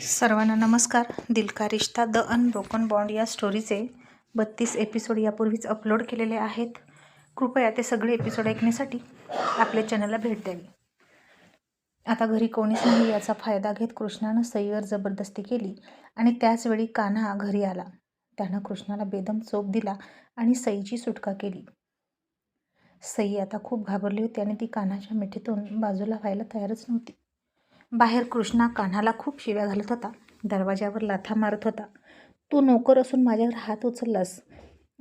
सर्वांना नमस्कार. Dilka Rishta the unbroken bond या स्टोरीचे बत्तीस एपिसोड यापूर्वीच अपलोड केलेले आहेत. कृपया ते सगळे एपिसोड ऐकण्यासाठी आपल्या चॅनलला भेट द्यावी. आता घरी कोणीच नाही याचा फायदा घेत कृष्णानं सईवर जबरदस्ती केली आणि त्याचवेळी कान्हा घरी आला. त्यानं कृष्णाला बेदम चोप दिला आणि सईची सुटका केली. सई आता खूप घाबरली होती आणि ती कान्हाच्या मिठीतून बाजूला व्हायला तयारच नव्हती. बाहेर कृष्णा कान्हाला खूप शिव्या घालत होता. दरवाज्यावर लाथा मारत होता. तू नोकर असून माझ्यावर हात उचललास.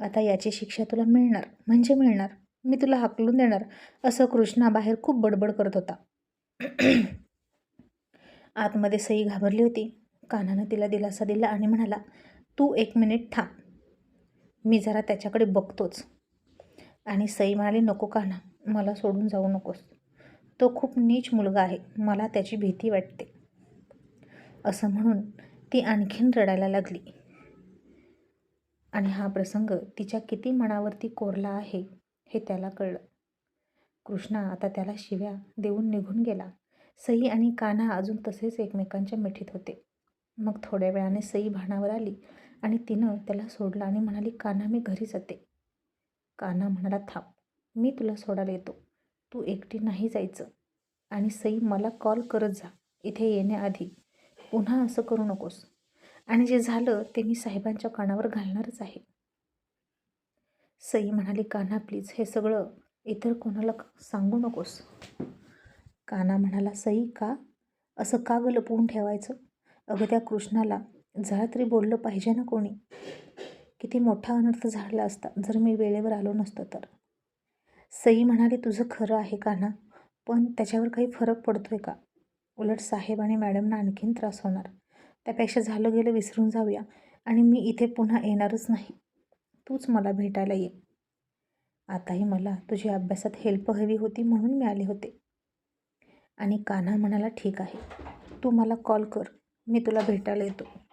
आता याची शिक्षा तुला मिळणार. म्हणजे मिळणार? मी तुला हाकलून देणार. असं कृष्णा बाहेर खूप बडबड करत होता. आतमध्ये सई घाबरली होती. कानानं तिला दिलासा दिला आणि म्हणाला तू एक मिनिट थांब. मी जरा त्याच्याकडे बघतोच. आणि सई म्हणाली नको कान्हा. मला सोडून जाऊ नकोस. तो खूप नीच मुलगा आहे. मला त्याची भीती वाटते. असं म्हणून ती आणखीन रडायला लागली. आणि हा प्रसंग तिच्या किती मनावरती कोरला आहे हे त्याला कळलं. कृष्णा आता त्याला शिव्या देऊन निघून गेला. सई आणि कान्हा अजून तसेच एकमेकांच्या मिठीत होते. मग थोड्या वेळाने सई भानावर आली आणि तिनं त्याला सोडलं आणि म्हणाली कान्हा मी घरी जाते. कान्हा म्हणाला थांब मी तुला सोडायला येतो. तू एकटी नाही जायचं. आणि सई मला कॉल करत जा. इथे येण्याआधी. पुन्हा असं करू नकोस. आणि जे झालं ते मी साहेबांच्या कानावर घालणारच आहे. सई म्हणाली कान्हा प्लीज हे सगळं इतर कोणाला सांगू नकोस. काना म्हणाला सई का? असं का ग लपवून ठेवायचं? अगं त्या कृष्णाला जरा तरी बोललं पाहिजे ना कोणी? किती मोठा अनर्थ झाला असता जर मी वेळेवर आलो नसतो तर. सई म्हणाली तुझं खरं आहे कान्हा पण त्याच्यावर काही फरक पडतो आहे का? उलट साहेब आणि मॅडमना आणखीन त्रास होणार. त्यापेक्षा झालं गेलं विसरून जाऊया आणि मी इथे पुन्हा येणारच नाही. तूच मला भेटायला ये. आताही मला तुझी अभ्यासात हेल्प हवी होती म्हणून मी आले होते. आणि कान्हा म्हणाला ठीक आहे. तू मला कॉल कर. मी तुला भेटायला येतो.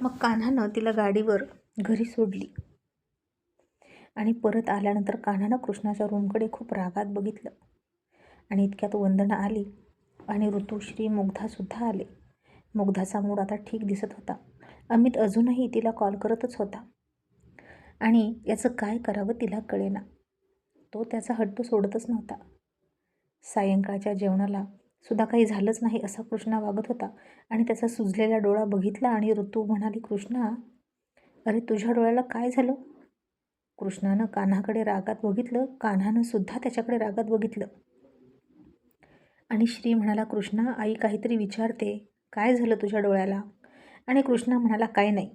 मग कान्हानं तिला गाडीवर घरी सोडली. आणि परत आल्यानंतर कान्हानं कृष्णाच्या रूमकडे खूप रागात बघितलं. आणि इतक्यात वंदना आली आणि ऋतुश्री मुग्धासुद्धा आले. मुग्धाचा मूड आता ठीक दिसत होता. अमित अजूनही तिला कॉल करतच होता. आणि याचं काय करावं तिला कळेना. तो त्याचा हट्ट सोडतच नव्हता. सायंकाळच्या जेवणाला सुद्धा काही झालंच नाही असा कृष्णा वागत होता. आणि त्याचा सुजलेला डोळा बघितला आणि ऋतू म्हणाली कृष्णा अरे तुझ्या डोळ्याला काय झालं? कृष्णानं कान्हाकडे रागात बघितलं. कान्हानं सुद्धा त्याच्याकडे रागात बघितलं. आणि श्री म्हणाला कृष्णा आई काहीतरी विचारते. काय झालं तुझ्या डोळ्याला? आणि कृष्णा म्हणाला काय नाही.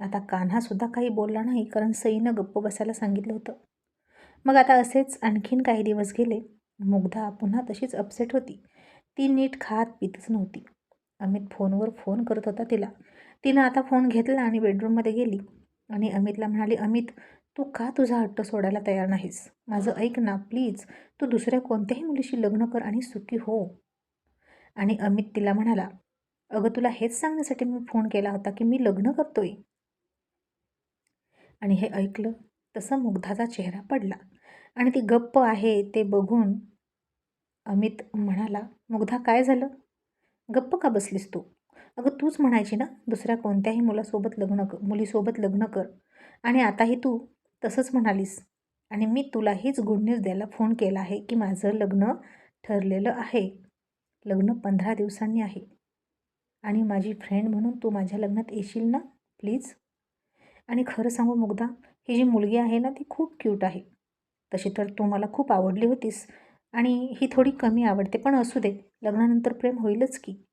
आता कान्हासुद्धा काही बोलला नाही कारण सईनं गप्प बसायला सांगितलं होतं. मग आता असेच आणखीन काही दिवस गेले. मुग्धा पुन्हा तशीच अपसेट होती. ती नीट खात पितच नव्हती. अमित फोनवर फोन करत होता तिला. तिनं आता फोन घेतला आणि बेडरूममध्ये गेली. आणि अमितला म्हणाली अमित तू का तुझा हट्ट सोडायला तयार नाहीस? माझं ऐक ना प्लीज. तू दुसऱ्या कोणत्याही मुलीशी लग्न कर आणि सुखी हो. आणि अमित तिला म्हणाला अगं तुला हेच सांगण्यासाठी मी फोन केला होता की मी लग्न करतोय. आणि हे ऐकलं तसं मुग्धाचा चेहरा पडला. आणि ती गप्प आहे ते बघून अमित म्हणाला मुग्धा काय झालं? गप्प का बसलीस तू? अगं तूच म्हणायची ना दुसऱ्या कोणत्याही मुलासोबत लग्न कर मुलीसोबत लग्न कर. आणि आताही तू तसंच म्हणालीस. आणि मी तुला हीच गुड न्यूज द्यायला फोन केला आहे की माझं लग्न ठरलेलं आहे. लग्न पंधरा दिवसांनी आहे. आणि माझी फ्रेंड म्हणून तू माझ्या लग्नात येशील ना प्लीज आणि खरं सांगू मुग्धा ही जी मुलगी आहे ना ती खूप क्यूट आहे. तशी तर तू मला खूप आवडली होतीस. आणि ही थोडी कमी आवडते. पण असू दे लग्नानंतर प्रेम होईलच की.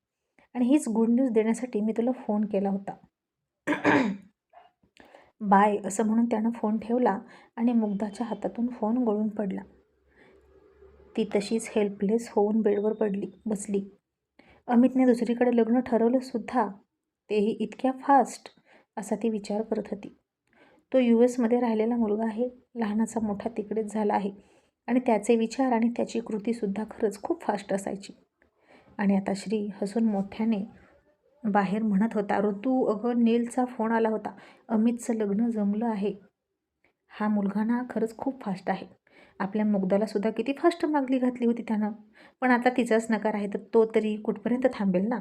आणि हीच गुड न्यूज देण्यासाठी मी तुला फोन केला होता. बाय असं म्हणून त्यानं फोन ठेवला आणि मुग्धाच्या हातातून फोन गळून पडला. ती तशीच हेल्पलेस होऊन बेडवर पडली बसली. अमितने दुसरीकडे लग्न ठरवलं सुद्धा तेही इतक्या फास्ट असा ती विचार करत होती. तो यू एसमध्ये राहिलेला मुलगा आहे लहानाचा मोठा तिकडेच झाला आहे. आणि त्याचे विचार आणि त्याची कृतीसुद्धा खरंच खूप फास्ट असायची. आणि आता श्री हसून मोठ्याने बाहेर म्हणत होता ऋतू अगं नीलचा फोन आला होता. अमितचं लग्न जमलं आहे. हा मुलगा ना खरंच खूप फास्ट आहे. आपल्या मुग्धालासुद्धा किती फास्ट मागली घातली होती त्यानं. पण आता तिचाच नकार आहे तर तो तरी कुठपर्यंत थांबेल ना?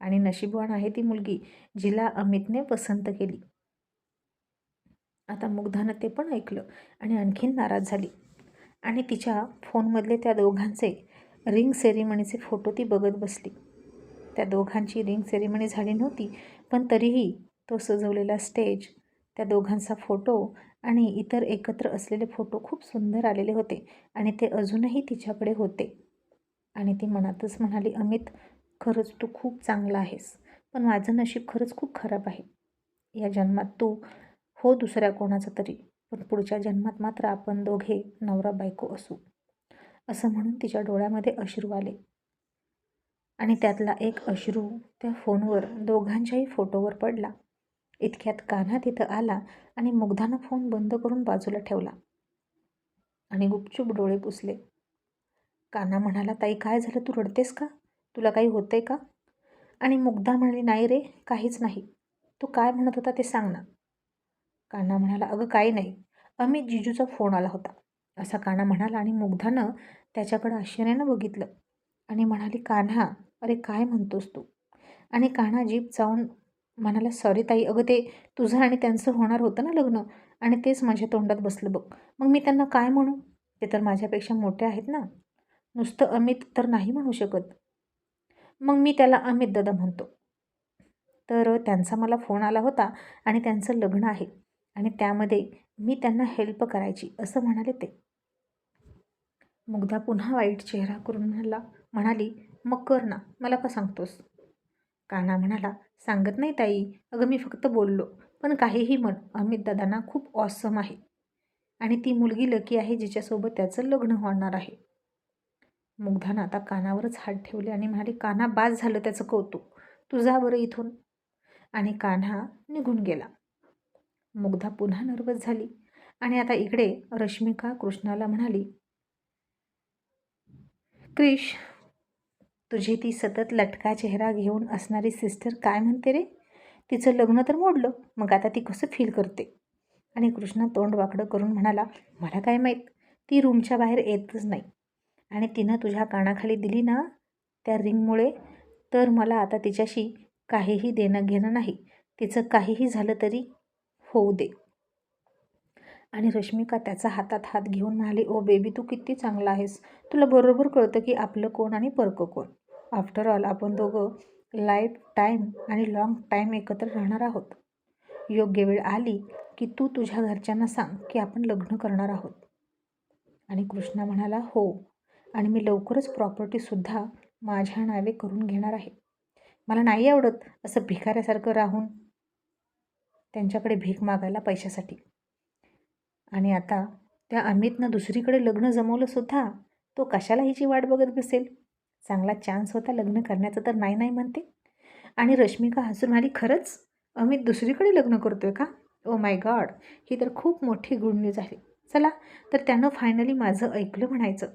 आणि नशीबवान आहे ती मुलगी जिला अमितने पसंत केली. आता मुग्धानं ते पण ऐकलं आणि आणखीन नाराज झाली. आणि तिच्या फोनमधले त्या दोघांचे रिंग सेरेमनीचे फोटो ती बघत बसली. त्या दोघांची रिंग सेरेमनी झाली नव्हती पण तरीही तो सजवलेला स्टेज त्या दोघांचा फोटो आणि इतर एकत्र असलेले फोटो खूप सुंदर आलेले होते आणि ते अजूनही तिच्याकडे होते. आणि ती मनातच म्हणाली अमित खरंच तू खूप चांगला आहेस पण माझं नशीब खरंच खूप खराब आहे. या जन्मात तू हो दुसऱ्या कोणाचं तरी पण पुढच्या जन्मात मात्र आपण दोघे नवरा बायको असू असं म्हणून तिच्या डोळ्यामध्ये अश्रू आले. आणि त्यातला एक अश्रू त्या फोनवर दोघांच्याही फोटोवर पडला. इतक्यात कान्हा तिथं आला आणि मुग्धानं फोन बंद करून बाजूला ठेवला. आणि गुपचूप डोळे पुसले. कान्हा म्हणाला ताई काय झालं? तू रडतेस का? तुला काही होतंय का? आणि मुग्धा म्हणाली नाही रे काहीच नाही. तू काय म्हणत होता ते सांग ना. कान्हा म्हणाला अगं काही नाही. अमित जिजूचा फोन आला होता. असा कान्हा म्हणाला आणि मुग्धानं त्याच्याकडं आश्चर्यानं बघितलं आणि म्हणाली कान्हा अरे काय म्हणतोस तू? आणि कान्हा जीप जाऊन म्हणाला सॉरी ताई अगं ते तुझं आणि त्यांचं होणार होतं ना लग्न आणि तेच माझ्या तोंडात बसलं बघ. मग मी त्यांना काय म्हणू? ते तर माझ्यापेक्षा मोठे आहेत ना. नुसतं अमित तर नाही म्हणू शकत. मग मी त्याला अमित दादा म्हणतो. तर त्यांचा मला फोन आला होता आणि त्यांचं लग्न आहे. आणि त्यामध्ये मी त्यांना हेल्प करायची असं म्हणाले ते. मुग्धा पुन्हा वाईट चेहरा करून म्हणाला म्हणाली मग कर ना मला का सांगतोस? काना म्हणाला सांगत नाही ताई अगं मी फक्त बोललो पण काहीही म्हण अमित दादांना खूप ऑसम आहे. आणि ती मुलगी लकी आहे जिच्यासोबत त्याचं लग्न होणार आहे. मुग्धानं आता कानावरच हात ठेवले आणि म्हणाली कान्हा बाज झालं त्याचं कौतुक. तुझा बरं इथून. आणि कान्हा निघून गेला. मुग्धा पुन्हा नर्वस झाली आणि आता इकडे रश्मिका कृष्णाला म्हणाली क्रिश तुझी ती सतत लटका चेहरा घेऊन असणारी सिस्टर काय म्हणते रे? तिचं लग्न तर मोडलं मग आता ती कसं फील करते? आणि कृष्णा तोंड वाकडं करून म्हणाला मला काय माहीत ती रूमच्या बाहेर येतच नाही. आणि तिनं तुझ्या कानाखाली दिली ना त्या रिंगमुळे तर मला आता तिच्याशी काहीही देणं घेणं नाही. तिचं काहीही झालं तरी होऊ दे. आणि रश्मिका त्याचा हातात हात घेऊन म्हणाली ओ बेबी तू किती चांगला आहेस. तुला बरोबर कळतं की आपलं कोण आणि परकं कोण. आफ्टर ऑल आपण दोघं लाईफ टाईम आणि लाँग टाईम एकत्र राहणार आहोत. योग्य वेळ आली की तू तुझ्या घरच्यांना सांग की आपण लग्न करणार आहोत. आणि कृष्णा म्हणाला हो. आणि मी लवकरच प्रॉपर्टीसुद्धा माझ्या नावे करून घेणार आहे. मला नाही आवडत असं भिकाऱ्यासारखं राहून त्यांच्याकडे भीक मागायला पैशासाठी. आणि आता त्या अमितनं दुसरीकडे लग्न जमवलंसुद्धा तो कशाला हिची वाट बघत बसेल? चांगला चान्स होता लग्न करण्याचा तर नाही नाही म्हणते. आणि रश्मिका हसून म्हणाली खरंच? अमित दुसरीकडे लग्न करतोय का? ओ माय गॉड ही तर खूप मोठी गुड न्यूज आहे. चला तर त्यानं फायनली माझं ऐकलं म्हणायचं.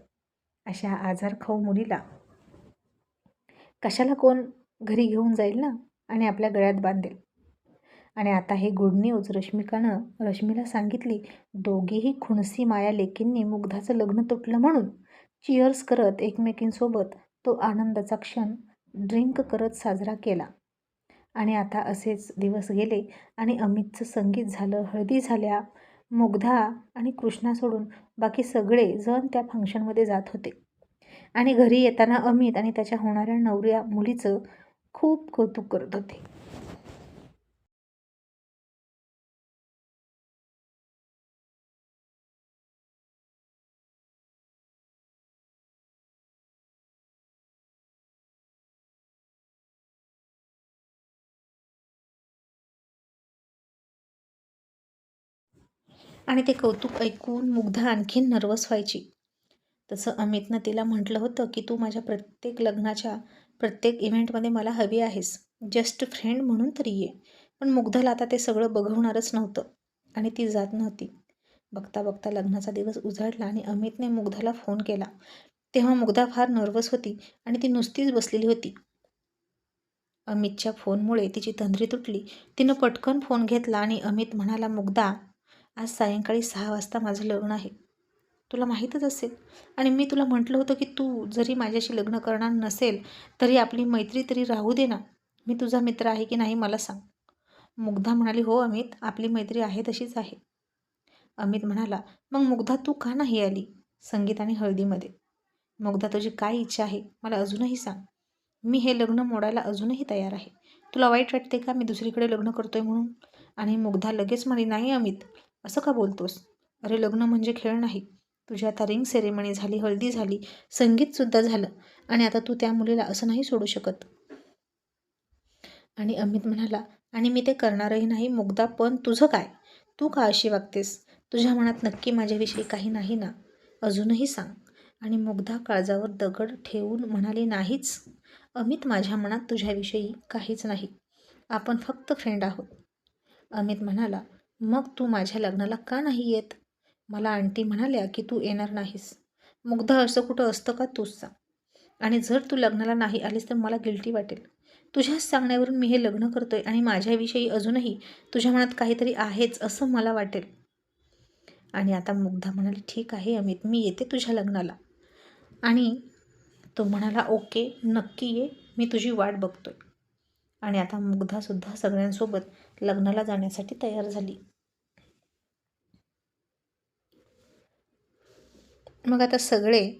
अशा आजार खाऊ मुलीला. कशाला कोण घरी घेऊन जाईल ना? आणि आपल्या गळ्यात बांधेल. आणि आता हे गुड न्यूज रश्मिकानं रश्मीला सांगितली दोघीही खुणसी माया लेकींनी मुग्धाचं लग्न तुटलं म्हणून. चिअर्स करत एकमेकींसोबत तो आनंदाचा क्षण ड्रिंक करत साजरा केला. आणि आता असेच दिवस गेले आणि अमितचं संगीत झालं हळदी झाल्या मुग्धा आणि कृष्णा सोडून बाकी सगळे जण त्या फंक्शनमध्ये जात होते. आणि घरी येताना अमित आणि त्याच्या होणाऱ्या नवऱ्या मुलीचं खूप कौतुक करत होते. आणि ते कौतुक ऐकून मुग्धा आणखीन नर्वस व्हायची. तसं अमितनं तिला म्हटलं होतं की तू माझ्या प्रत्येक लग्नाच्या प्रत्येक इव्हेंटमध्ये मला हवी आहेस. जस्ट फ्रेंड म्हणून तरी ये. पण मुग्धाला आता ते सगळं बघवणारच नव्हतं आणि ती जात नव्हती. बघता बघता लग्नाचा दिवस उजाडला आणि अमितने मुग्धाला फोन केला. तेव्हा मुग्धा फार नर्वस होती आणि ती नुसतीच बसलेली होती. अमितच्या फोनमुळे तिची तंद्री तुटली. तिनं पटकन फोन घेतला आणि अमित म्हणाला मुग्धा आज सायंकाळी सहा वाजता माझं लग्न आहे. तुला माहीतच असेल. आणि मी तुला म्हटलं होतं की तू जरी माझ्याशी लग्न करणार नसेल तरी आपली मैत्री तरी राहू दे ना. मी तुझा मित्र आहे की नाही मला सांग. मुग्धा म्हणाली हो अमित आपली मैत्री आहे तशीच आहे. अमित म्हणाला मग मुग्धा तू का नाही आली? संगीत आणि हळदीमध्ये. मुग्धा तुझी काय इच्छा आहे? मला अजूनही सांग. मी हे लग्न मोडायला अजूनही तयार आहे. तुला वाईट वाटते का मी दुसरीकडे लग्न करतोय म्हणून? आणि मुग्धा लगेच म्हणे नाही अमित. असं का बोलतोस? अरे लग्न म्हणजे खेळ नाही. तुझी आता रिंग सेरेमनी झाली हळदी झाली संगीतसुद्धा झालं. आणि आता तू त्या मुलीला असं नाही सोडू शकत. आणि अमित म्हणाला आणि मी ते करणारही नाही मुग्धा पण तुझं काय? तू का अशी वागतेस? तुझ्या मनात नक्की माझ्याविषयी काही नाही ना? अजूनही सांग. आणि मुग्धा काळजावर दगड ठेवून म्हणाली नाहीच. अमित माझ्या मनात तुझ्याविषयी काहीच नाही. आपण फक्त फ्रेंड आहोत. अमित म्हणाला मग तू माझ्या लग्नाला का नाही येत? मला आंटी म्हणाल्या की तू येणार नाहीस. मुग्धा असं कुठं असतं का तूच सांग. आणि जर तू लग्नाला नाही आलीस तर मला गिल्टी वाटेल. तुझ्याच सांगण्यावरून मी हे लग्न करतोय आणि माझ्याविषयी अजूनही तुझ्या मनात काहीतरी आहेच असं मला वाटेल. आणि आता मुग्धा म्हणाली ठीक आहे अमित मी येते तुझ्या लग्नाला. आणि तो म्हणाला ओके नक्की ये मी तुझी वाट बघतोय. आणि आता मुग्धासुद्धा सगळ्यांसोबत लग्नाला जाण्यासाठी तयार झाली. मग आता सगळे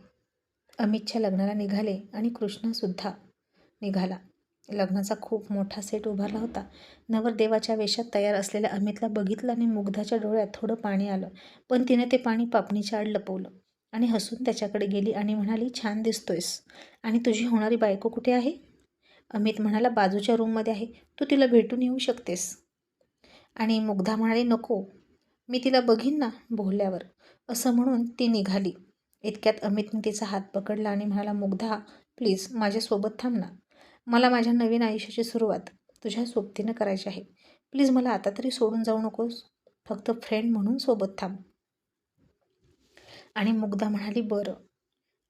अमितच्या लग्नाला निघाले आणि कृष्णासुद्धा निघाला. लग्नाचा खूप मोठा सेट उभारला होता. नवरदेवाच्या वेशात तयार असलेल्या अमितला बघितलं आणि मुग्धाच्या डोळ्यात थोडं पाणी आलं. पण तिने ते पाणी पापणीच्या आड लपवलं आणि हसून त्याच्याकडे गेली आणि म्हणाली छान दिसतोयस. आणि तुझी होणारी बायको कुठे आहे? अमित म्हणाला बाजूच्या रूममध्ये आहे. तू तिला भेटून येऊ शकतेस. आणि मुग्धा म्हणाली नको. मी तिला बघीन ना बोलल्यावर. असं म्हणून ती निघाली. इतक्यात अमितने तिचा हात पकडला आणि म्हणाला मुग्धा प्लीज माझ्यासोबत थांब ना. मला माझ्या नवीन आयुष्याची सुरुवात तुझ्या सोबतीनं करायची आहे. प्लीज मला आता तरी सोडून जाऊ नकोस. फक्त फ्रेंड म्हणून सोबत थांब. आणि मुग्धा म्हणाली बरं.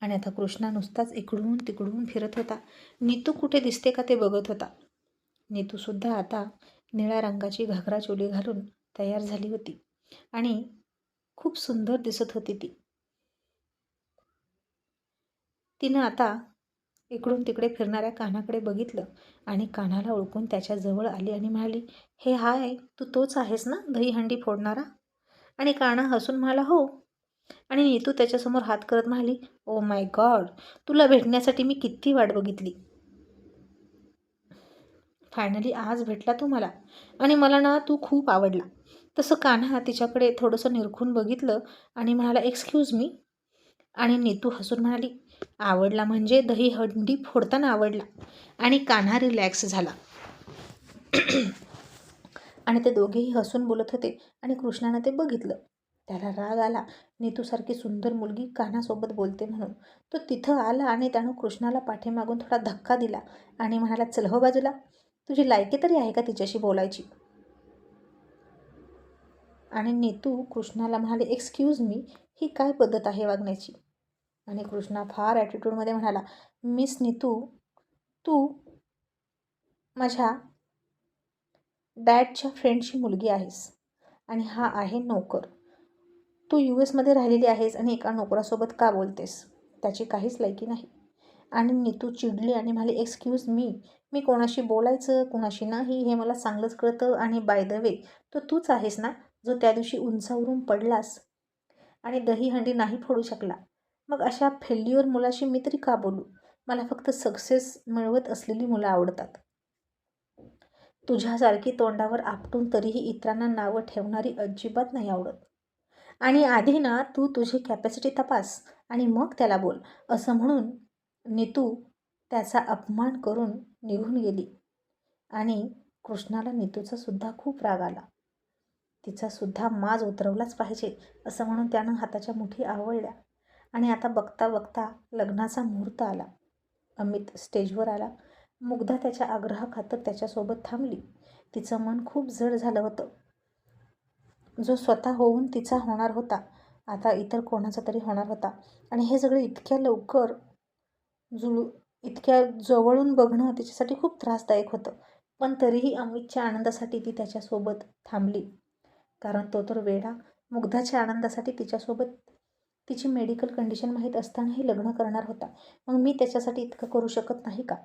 आणि आता कृष्णा नुसताच इकडून तिकडून फिरत होता. नीतू कुठे दिसते का ते बघत होता. नीतूसुद्धा आता निळ्या रंगाची घागरा चोली घालून तयार झाली होती आणि खूप सुंदर दिसत होती ती. तिनं आता इकडून तिकडे फिरणाऱ्या कानाकडे बघितलं आणि कानाला ओळखून त्याच्याजवळ आली आणि म्हणाली हे हाय तू तोच आहेस ना दहीहंडी फोडणारा? आणि काना हसून म्हणाला हो आणि नीतू त्याच्यासमोर हात करत म्हणाली ओ माय गॉड तुला भेटण्यासाठी मी किती वाट बघितली. फायनली आज भेटला तू मला आणि मला ना तू खूप आवडला. तसं कान्हा तिच्याकडे थोडंसं निरखून बघितलं आणि म्हणाला एक्सक्यूज मी आणि नीतू हसून म्हणाली आवडला म्हणजे दही हंडी फोडताना आवडला. आणि कान्हा रिलॅक्स झाला. आणि ते दोघेही हसून बोलत होते आणि कृष्णानं ते बघितलं. त्याला राग आला. नीतूसारखी सुंदर मुलगी कान्हासोबत बोलते म्हणून. तो तिथं आला आणि त्यानं कृष्णाला पाठीमागून थोडा धक्का दिला आणि म्हणाला चल हो बाजूला. तुझी लायकी तरी आहे का तिच्याशी बोलायची? आणि नेतू कृष्णाला म्हणाले एक्सक्यूज मी ही काय पद्धत आहे वागण्याची? आणि कृष्णा फार ॲटिट्यूडमध्ये म्हणाला मिस नीतू तू माझ्या डॅडच्या फ्रेंडची मुलगी आहेस आणि हा आहे नोकर. तू यू एसमध्ये राहिलेली आहेस आणि एका नोकरासोबत का बोलतेस? त्याची काहीच लायकी नाही. आणि नीतू चिडली आणि म्हणाली एक्सक्यूज मी मी कोणाशी बोलायचं कोणाशी नाही हे मला चांगलंच कळतं आणि बाय द वे तो तूच आहेस ना जो त्या दिवशी उंचावरून पडलास आणि दहीहंडी नाही फोडू शकला. मग अशा फेल्युअर मुलाशी मी तरी का बोलू? मला फक्त सक्सेस मिळवत असलेली मुलं आवडतात. तुझ्यासारखी तोंडावर आपटून तरीही इतरांना नावं ठेवणारी अजिबात नाही आवडत. आणि आधी ना तू तुझी कॅपॅसिटी तपास आणि मग त्याला बोल. असं म्हणून नीतू त्याचा अपमान करून निघून गेली. आणि कृष्णाला नितूचा सुद्धा खूप राग आला. तिचासुद्धा माज उतरवलाच पाहिजे असं म्हणून त्यानं हाताच्या मुठी आवळल्या. आणि आता बघता बघता लग्नाचा मुहूर्त आला. अमित स्टेजवर आला. मुग्धा त्याच्या आग्रहाखातर त्याच्यासोबत थांबली. तिचं मन खूप जड झालं होतं. जो स्वतः होऊन तिचा होणार होता. आता इतर कोणाचा तरी होणार होता. आणि हे सगळे इतक्या लवकर जुळू इतक्या जवळून बघणं तिच्यासाठी खूप त्रासदायक होतं. पण तरीही अमितच्या आनंदासाठी ती त्याच्यासोबत थांबली. कारण तो तर वेडा मुग्धाच्या आनंदासाठी तिच्यासोबत तिची मेडिकल कंडिशन माहीत असतानाही लग्न करणार होता. मग मी त्याच्यासाठी इतकं करू शकत नाही का?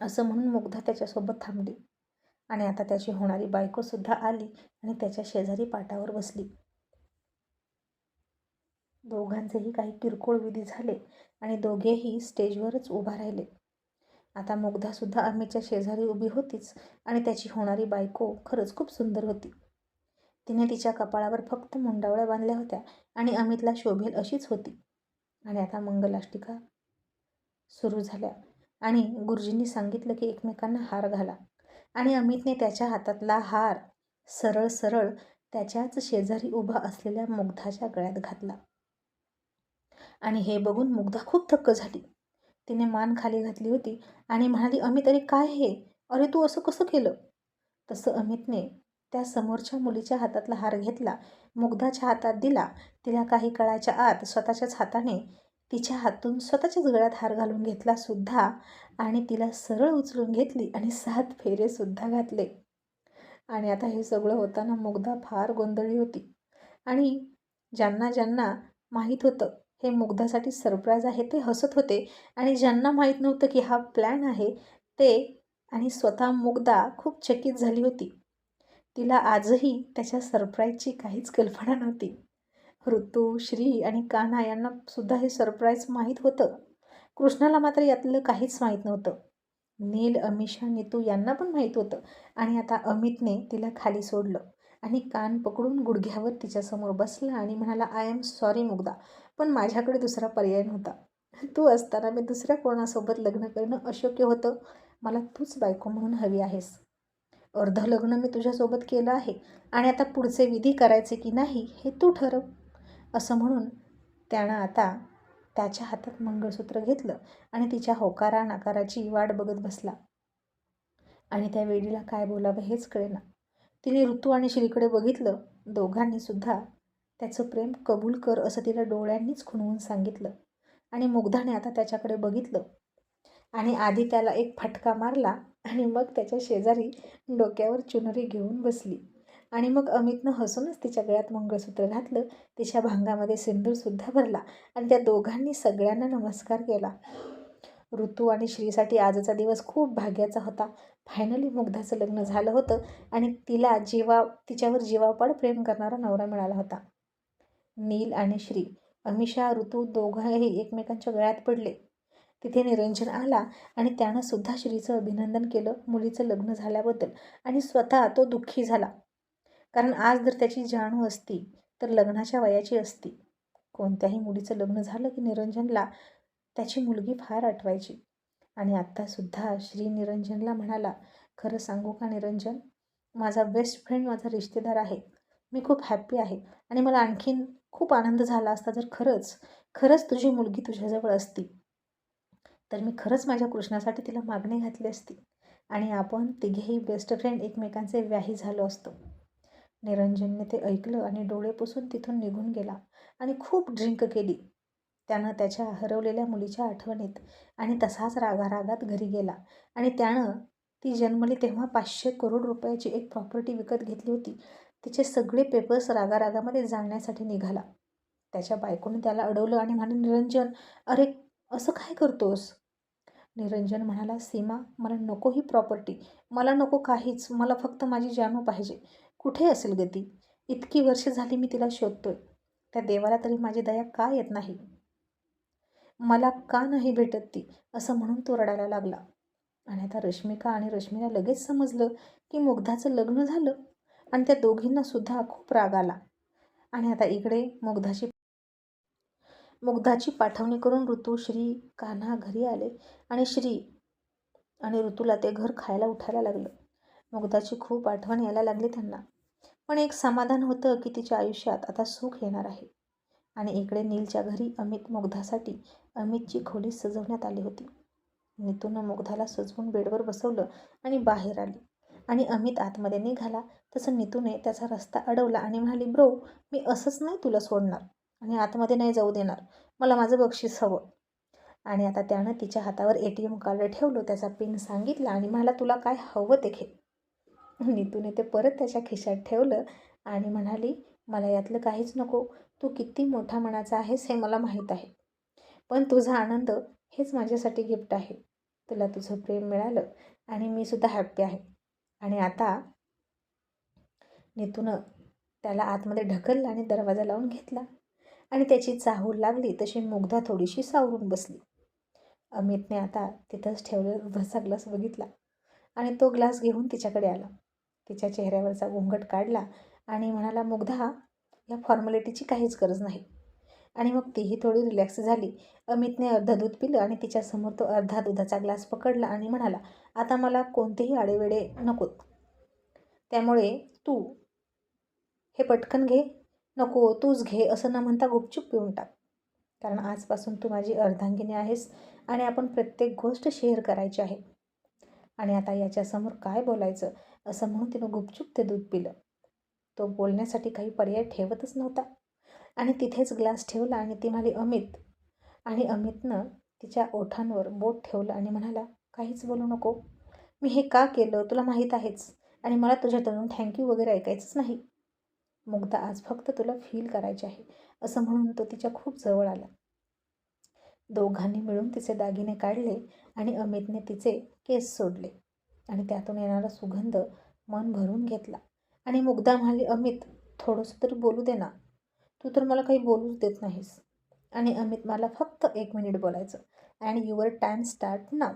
असं म्हणून मुग्धा त्याच्यासोबत थांबली. आणि आता त्याची होणारी बायकोसुद्धा आली आणि त्याच्या शेजारी पाटावर बसली. दोघांचेही काही किरकोळ विधी झाले आणि दोघेही स्टेजवरच उभा राहिले. आता मुग्धासुद्धा अमितच्या शेजारी उभी होतीच आणि त्याची होणारी बायको खरंच खूप सुंदर होती. तिने तिच्या कपाळावर फक्त मुंडावळ्या बांधल्या होत्या आणि अमितला शोभेल अशीच होती. आणि आता मंगलाष्टिका सुरू झाल्या आणि गुरुजींनी सांगितलं की एकमेकांना हार घाला. आणि अमितने त्याच्या हातातला हार सरळ सरळ त्याच्याच शेजारी उभा असलेल्या मुग्धाच्या गळ्यात घातला. आणि हे बघून मुग्धा खूप थक्क झाली. तिने मान खाली घातली होती आणि म्हणाली अमित अरे काय हे? अरे तू असं कसं केलं? तसं अमितने त्या समोरच्या मुलीच्या हातातला हार घेतला मुग्धाच्या हातात दिला तिला काही काळाच्या आत स्वतःच्याच हाताने तिच्या हातून स्वतःच्याच गळ्यात हार घालून घेतला सुद्धा आणि तिला सरळ उचलून घेतली आणि सात फेरेसुद्धा घातले. आणि आता हे सगळं होताना मुग्धा फार गोंधळी होती. आणि ज्यांना ज्यांना माहीत होतं हे मुग्धासाठी सरप्राईज आहे ते हसत होते. आणि ज्यांना माहीत नव्हतं की हा प्लॅन आहे ते आणि स्वतः मुग्धा खूप चकित झाली होती. तिला आजही त्याच्या सरप्राईजची काहीच कल्पना नव्हती. ऋतू श्री आणि कान्हा यांना सुद्धा हे सरप्राईज माहीत होतं. कृष्णाला मात्र यातलं काहीच माहीत नव्हतं. नील अमिषा नीतू यांना पण माहीत होतं आणि आता अमितने तिला खाली सोडलं आणि कान पकडून गुडघ्यावर तिच्यासमोर बसला आणि म्हणाला आय एम सॉरी मुग्धा पण माझ्याकडे दुसरा पर्याय नव्हता. तू असताना मी दुसऱ्या कोणासोबत लग्न करणं अशक्य होतं? मला तूच बायको म्हणून हवी आहेस. अर्ध लग्न मी तुझ्यासोबत केलं आहे आणि आता पुढचे विधी करायचे की नाही हे तू ठरव. असं म्हणून त्यानं आता त्याच्या हातात मंगळसूत्र घेतलं आणि तिच्या होकारा नाकाराची वाट बघत बसला. आणि त्या वेळीला काय बोलावं हेच कळेना. तिने ऋतू आणि श्रीकडे बघितलं. दोघांनी सुद्धा त्याचं प्रेम कबूल कर असं तिला डोळ्यांनीच खुणवून सांगितलं. आणि मुग्धाने आता त्याच्याकडे बघितलं. आणि आधी त्याला एक फटका मारला आणि मग त्याच्या शेजारी डोक्यावर चुनरी घेऊन बसली. आणि मग अमितनं हसूनच तिच्या गळ्यात मंगळसूत्र घातलं तिच्या भांगामध्ये सिंदूरसुद्धा भरला आणि त्या दोघांनी सगळ्यांना नमस्कार केला. ऋतू आणि श्रीसाठी आजचा दिवस खूप भाग्याचा होता. फायनली मुग्धाचं लग्न झालं होतं आणि तिला जीवा तिच्यावर जीवापाड प्रेम करणारा नवरा मिळाला होता. नील आणि श्री अमिषा ऋतू दोघंही एकमेकांच्या गळ्यात पडले. तिथे निरंजन आला आणि त्यानं सुद्धा श्रीचं अभिनंदन केलं मुलीचं लग्न झाल्याबद्दल आणि स्वतः तो दुःखी झाला. कारण आज जर त्याची जाणू असती तर लग्नाच्या वयाची असती. कोणत्याही मुलीचं लग्न झालं की निरंजनला त्याची मुलगी फार आठवायची. आणि आत्तासुद्धा श्री निरंजनला म्हणाला खरं सांगू का निरंजन? माझा बेस्ट फ्रेंड माझा रिश्तेदार आहे. मी खूप हॅप्पी आहे. आणि मला आणखीन खूप आनंद झाला असता जर खरंच खरंच तुझी मुलगी तुझ्याजवळ असती. तर मी खरंच माझ्या कृष्णासाठी तिला मागणी घातली असती. आणि आपण तिघेही बेस्ट फ्रेंड एकमेकांचे व्याही झालो असतो. निरंजनने ते ऐकलं आणि डोळे पुसून तिथून निघून गेला आणि खूप ड्रिंक केली. त्यानं त्याच्या हरवलेल्या मुलीच्या आठवणीत आणि तसाच रागारागात घरी गेला आणि त्यानं ती जन्मली तेव्हा पाचशे करोड रुपयाची एक प्रॉपर्टी विकत घेतली होती. तिचे सगळे पेपर्स रागारागामध्ये जाळण्यासाठी निघाला. त्याच्या बायकोने त्याला अडवलं आणि म्हणाले निरंजन अरे असं काय करतोस? निरंजन म्हणाला सीमा मला नको ही प्रॉपर्टी मला नको काहीच. मला फक्त माझी जानू पाहिजे. कुठे असेल गती? इतकी वर्ष झाली मी तिला शोधतोय. त्या देवाला तरी माझी दया का येत नाही? मला का नाही भेटत ती? असं म्हणून तो रडायला लागला. आणि आता रश्मिका आणि रश्मीला लगेच समजलं की मुग्धाचं लग्न झालं आणि त्या दोघींना सुद्धा खूप राग आला. आणि आता इकडे मुग्धाची मुग्धाची पाठवणी करून ऋतू श्री कान्हा घरी आले आणि श्री आणि ऋतूला ते घर खायला उठायला लागलं. मुग्धाची खूप आठवण यायला लागली त्यांना. पण एक समाधान होतं की तिच्या आयुष्यात आता सुख येणार आहे. आणि इकडे नीलच्या घरी अमित मुग्धासाठी अमितची खोली सजवण्यात आली होती. नितूनं मुग्धाला सजवून बेडवर बसवलं आणि बाहेर आली. आणि अमित आतमध्ये निघाला. तसं नितूने त्याचा रस्ता अडवला आणि म्हणाली ब्रो मी असंच नाही तुला सोडणार. आणि आतमध्ये नाही जाऊ देणार. मला माझं बक्षीस हवं. आणि आता त्यानं तिच्या हातावर ए टी एम कार्ड ठेवलं त्याचा पिन सांगितला आणि म्हणाला तुला काय हवं ते घे. नीतूने ते परत त्याच्या खिशात ठेवलं आणि म्हणाली मला यातलं काहीच नको. तू किती मोठा मनाचा आहेस हे मला माहीत आहे. पण तुझा आनंद हेच माझ्यासाठी गिफ्ट आहे. तुला तुझं प्रेम मिळालं आणि मी सुद्धा हॅप्पी आहे. आणि आता नीतूनं त्याला आतमध्ये ढकललं आणि दरवाजा लावून घेतला. आणि त्याची चाहूल लागली तशी मुग्धा थोडीशी सावरून बसली. अमितने आता तिथंच ठेवलेला दुधाचा ग्लास बघितला आणि तो ग्लास घेऊन तिच्याकडे आला. तिच्या चेहऱ्यावरचा घोंगट काढला आणि म्हणाला मुग्धा या फॉर्मॅलिटीची काहीच गरज नाही. आणि मग तीही थोडी रिलॅक्स झाली. अमितने अर्धा दूध पिलं आणि तिच्यासमोर तो अर्धा दुधाचा ग्लास पकडला आणि म्हणाला आता मला कोणतेही आडेवेडे नकोत त्यामुळे तू हे पटकन घे. नको तूच घे असं न म्हणता गुपचूप पिऊन टाक. कारण आजपासून तू माझी अर्धांगिनी आहेस आणि आपण प्रत्येक गोष्ट शेअर करायची आहे. आणि आता याच्यासमोर काय बोलायचं? असं म्हणून तिनं गुपचूप ते दूध पिलं. तो बोलण्यासाठी काही पर्याय ठेवतच नव्हता. आणि तिथेच ग्लास ठेवला आणि ती म्हणाली अमित. आणि अमितनं तिच्या ओठांवर बोट ठेवलं आणि म्हणाला काहीच बोलू नको. मी हे का केलं? तुला माहीत आहेच. आणि मला तुझ्याकडून थँक्यू वगैरे ऐकायचंच नाही. मुग्धा आज फक्त तुला फील करायचे आहे असं म्हणून तो तिच्या खूप जवळ आला. दोघांनी मिळून तिचे दागिने काढले आणि अमितने तिचे केस सोडले. आणि त्यातून येणारा सुगंध मन भरून घेतला. आणि मुग्धा म्हणाली अमित थोडंसं तरी बोलू दे ना. तू तर मला काही बोलूच देत नाहीस. आणि अमित मला फक्त एक मिनिट बोलायचं. अँड युअर टाईम स्टार्ट नाव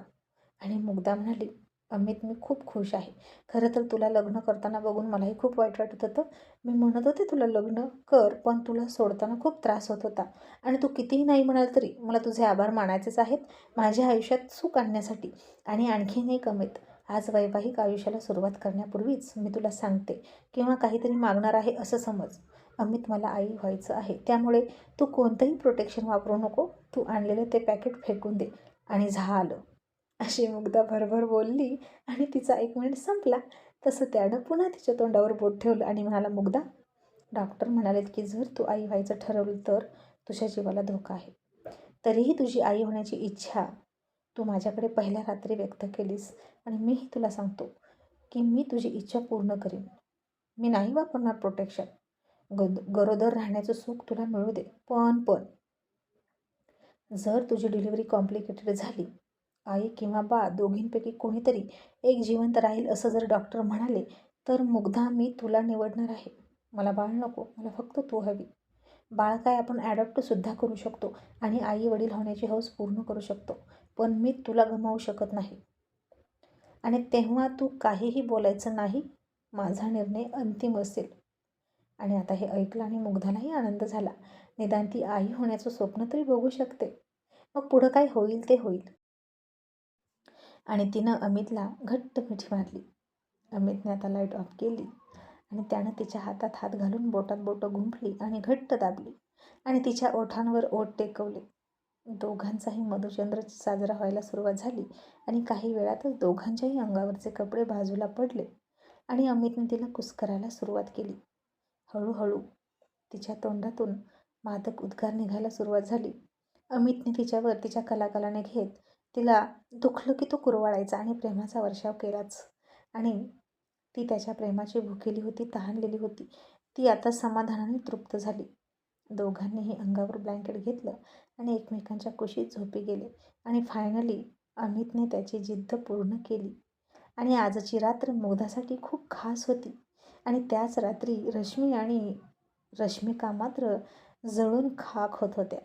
आणि मुग्धा म्हणाली अमित मी खूप खुश आहे. खरं तर तुला लग्न करताना बघून मलाही खूप वाईट वाटत होतं. मी म्हणत होते तुला लग्न कर पण तुला सोडताना खूप त्रास होत होता. आणि तू कितीही नाही म्हणाल तरी मला तुझे आभार मानायचेच आहेत माझ्या आयुष्यात सुख आणण्यासाठी. आणि आणखीन एक अमित आज वैवाहिक आयुष्याला सुरुवात करण्यापूर्वीच मी तुला सांगते किंवा काहीतरी मागणार आहे असं समज. अमित मला आई व्हायचं आहे. त्यामुळे तू कोणतंही प्रोटेक्शन वापरू नको. तू आणलेलं ते पॅकेट फेकून दे. आणि झालं. अशी मुग्धा भरभर बोलली आणि तिचा एक मिनिट संपला. तसं त्यानं पुन्हा तिच्या तोंडावर बोट ठेवलं आणि म्हणाला मुग्धा डॉक्टर म्हणालेत की जर तू आई व्हायचं ठरवलं तर तुझ्या जीवाला धोका आहे. तरीही तुझी आई होण्याची इच्छा तू माझ्याकडे पहिल्या रात्री व्यक्त केलीस. आणि मीही तुला सांगतो की मी तुझी इच्छा पूर्ण करीन. मी नाही वापरणार प्रोटेक्शन गद गरोदर राहण्याचं सुख तुला मिळू दे. पण पण. जर तुझी डिलिव्हरी कॉम्प्लिकेटेड झाली आई किंवा बाळ दोघींपैकी कोणीतरी एक जिवंत राहील असं जर डॉक्टर म्हणाले तर मुग्धा मी तुला निवडणार आहे. मला बाळ नको मला फक्त तू हवी. बाळ काय आपण ॲडॉप्टसुद्धा करू शकतो आणि आई वडील होण्याची हौस पूर्ण करू शकतो. पण मी तुला गमावू शकत नाही. आणि तेव्हा तू काहीही बोलायचं नाही माझा निर्णय अंतिम असेल. आणि आता हे ऐकलं आणि मुग्धालाही आनंद झाला. निदान ती आई होण्याचं स्वप्न तरी बघू शकते. मग पुढं काय होईल ते होईल. आणि तिनं अमितला घट्ट मिठी मारली. अमितने आता लाइट ऑफ केली आणि त्यानं तिच्या हातात हात घालून बोटात बोटं गुंफली आणि घट्ट दाबली आणि तिच्या ओठांवर ओठ टेकवले. दोघांचाही मधुचंद्र साजरा व्हायला सुरुवात झाली आणि काही वेळातच दोघांच्याही अंगावरचे कपडे बाजूला पडले आणि अमितने तिला कुस्करायला सुरुवात केली. हळूहळू तिच्या तोंडातून मादक उद्गार निघायला सुरुवात झाली. अमितने तिच्यावर तिच्या कलाकलाने घेत तिला दुखलं की तो कुरवाळायचा आणि प्रेमाचा वर्षाव केलाच. आणि ती त्याच्या प्रेमाची भुकेली होती तहानलेली होती. ती आता समाधानाने तृप्त झाली. दोघांनीही अंगावर ब्लँकेट घेतलं आणि एकमेकांच्या कुशीत झोपी गेले. आणि फायनली अमितने त्याची जिद्द पूर्ण केली. आणि आजची रात्र मुग्धासाठी खूप खास होती. आणि त्याच रात्री रश्मी आणि रश्मिका मात्र जळून खाक होत होत्या.